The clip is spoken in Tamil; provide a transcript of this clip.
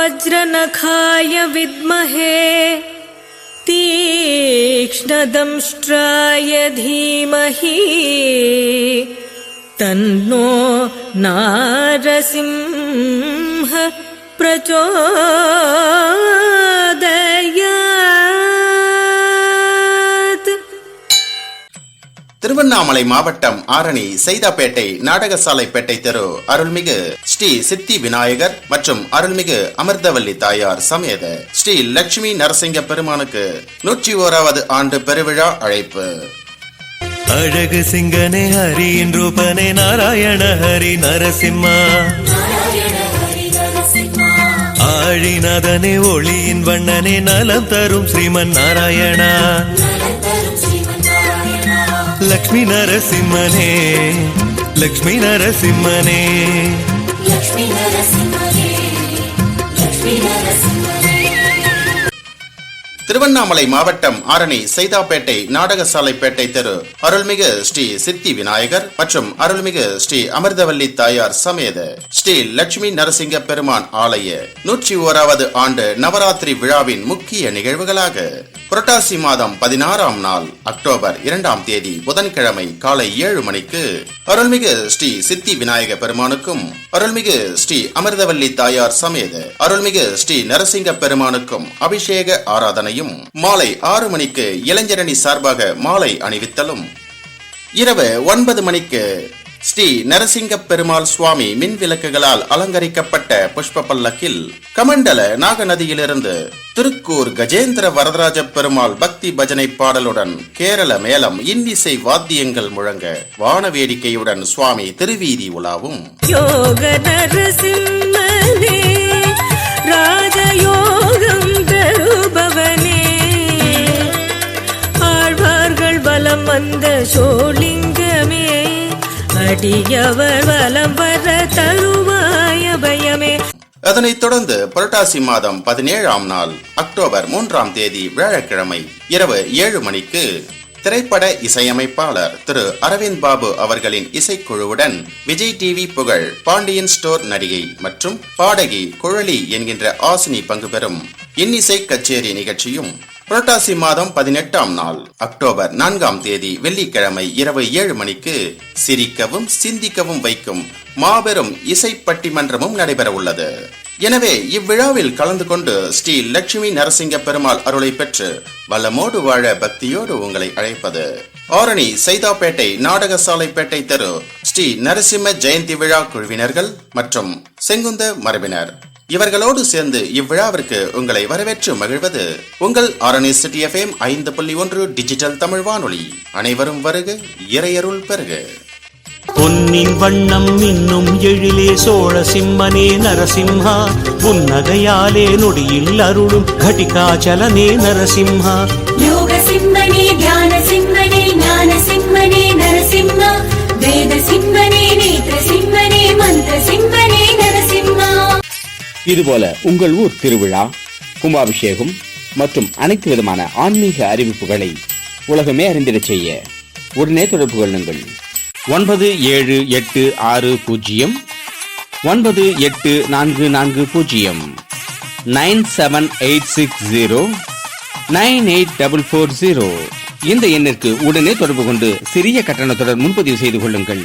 वज्रनखाय विद्महे तीक्ष्णदंष्ट्राय धीमहि तन्नो नारसिंह प्रचोदयात् திருவண்ணாமலை மாவட்டம் ஆரணி சைதாப்பேட்டை நாடகசாலைப்பேட்டை தெரு அருள்மிகு ஸ்ரீ சித்தி விநாயகர் மற்றும் அருள்மிகு அமிர்தவல்லி தாயார் சமேத. ஸ்ரீ லட்சுமி நரசிங்க பெருமானுக்கு நூற்றி ஓராவது ஆண்டு பெருவிழா அழைப்பு. அழகு சிங்கனே ஹரியின் ரூபனே நாராயண ஹரி நரசிம்மா. ஆழிநாதனே ஒளியின் வண்ணனே நலம் தரும் ஸ்ரீமன் நாராயணா. லக்ஷ்மி நரசிம்மனே லக்ஷ்மி நரசிம்மனே லக்ஷ்மி நரசிம்மனே லக்ஷ்மி நரசிம்மனே திருவண்ணாமலை மாவட்டம் ஆரணி சைதாப்பேட்டை நாடகசாலைப்பேட்டை தெரு. அருள்மிகு ஸ்ரீ சித்தி விநாயகர் மற்றும் அருள்மிகு ஸ்ரீ அமிர்தவல்லி தாயார் சமேத. ஸ்ரீ லட்சுமி நரசிங்க பெருமான் ஆலய நூற்றி ஓராவது ஆண்டு நவராத்திரி விழாவின் முக்கிய நிகழ்வுகளாக. புரட்டாசி மாதம் பதினாறாம் நாள் அக்டோபர் இரண்டாம் தேதி புதன்கிழமை காலை ஏழு மணிக்கு அருள்மிகு ஸ்ரீ சித்தி விநாயக பெருமானுக்கும் அருள்மிகு ஸ்ரீ அமிர்தவல்லி தாயார் சமேத அருள்மிகு ஸ்ரீ நரசிங்க பெருமானுக்கும் அபிஷேக ஆராதனையும் அணியும் மாலை ஆறு மணிக்கு இளைஞரணி சார்பாக மாலை அணிவித்தலும். இரவு ஒன்பது மணிக்கு ஸ்ரீ நரசிங்க பெருமாள் சுவாமி மின் விளக்குகளால் அலங்கரிக்கப்பட்ட புஷ்ப பல்லக்கில் கமண்டல நாகநதியிலிருந்து திருக்கூர் கஜேந்திர வரதராஜ பெருமாள் பக்தி பஜனை பாடலுடன் கேரள மேளம் இன்னிசை வாத்தியங்கள் முழங்க வான வேடிக்கையுடன் சுவாமி திருவீதி உலாவும். யோக நரசிம்மனே வந்த சோளிங்கமே அடியவர் வலம் வர தருவாய பயமே அதனைத் தொடர்ந்து புரட்டாசி மாதம் பதினேழாம் நாள் அக்டோபர் மூன்றாம் தேதி வியாழக்கிழமை இரவு ஏழு மணிக்கு திரைப்பட இசையமைப்பாளர் திரு அரவிந்த் பாபு அவர்களின் இசைக்குழுவுடன் விஜய் டிவி புகழ் பாண்டியன் ஸ்டோர் நடிகை மற்றும் பாடகி குழலி என்கின்ற ஆசினி பங்கு பெறும் இன்னிசை கச்சேரி நிகழ்ச்சியும் புரட்டாசி மாதம் பதினெட்டாம் நாள் அக்டோபர் நான்காம் தேதி வெள்ளிக்கிழமை இரவு ஏழு மணிக்கு சிரிக்கவும் சிந்திக்கவும் வைக்கும் மாபெரும் இசை பட்டிமன்றமும் நடைபெற உள்ளது. எனவே இவ்விழாவில் கலந்து கொண்டு ஸ்ரீ லட்சுமி நரசிங்க பெருமாள் அருளை பெற்று வளமோடு வாழ பக்தியோடு உங்களை அழைப்பது. ஆரணி சைதாப்பேட்டை நாடகசாலைப்பேட்டை தெரு ஸ்ரீ நரசிம்ம ஜெயந்தி விழா குழுவினர்கள் மற்றும் செங்குந்த மரபினர். இவர்களோடு சேர்ந்து இவ்விழாவிற்கு உங்களை வரவேற்று மகிழ்வது உங்கள் ஆரணி சிட்டி எஃப்எம் ஐந்து புள்ளி ஒன்று டிஜிட்டல் தமிழ் வானொலி. அனைவரும் வருக இறையருள் பெறுக. பொன்னின் வண்ணம் இன்னும் எழிலே சோழ சிம்மனே நரசிம்ஹா. புன்னகையாலே நொடியில் அருளும் கட்டிகாச்சலனே நரசிம்ஹா. யோக சிம்மனே தியான சிம்மனே ஞான சிம்மனே நரசிம்ம வேத சிம்மனே நேத்திர சிம்மனே இதுபோல உங்கள் ஊர் திருவிழா கும்பாபிஷேகம் மற்றும் அனைத்து விதமான ஆன்மீக அறிவிப்புகளை உலகமே அறிந்திட செய்ய உடனே தொடர்பு கொள்ளுங்கள். ஒன்பது ஏழு எட்டு ஆறு பூஜ்ஜியம் ஒன்பது எட்டு நான்கு நான்கு பூஜ்ஜியம் nine seven eight six zero nine eight double four zero. இந்த எண்ணிற்கு உடனே தொடர்பு கொண்டு சிறிய கட்டணத்துடன் முன்பதிவு செய்து கொள்ளுங்கள்.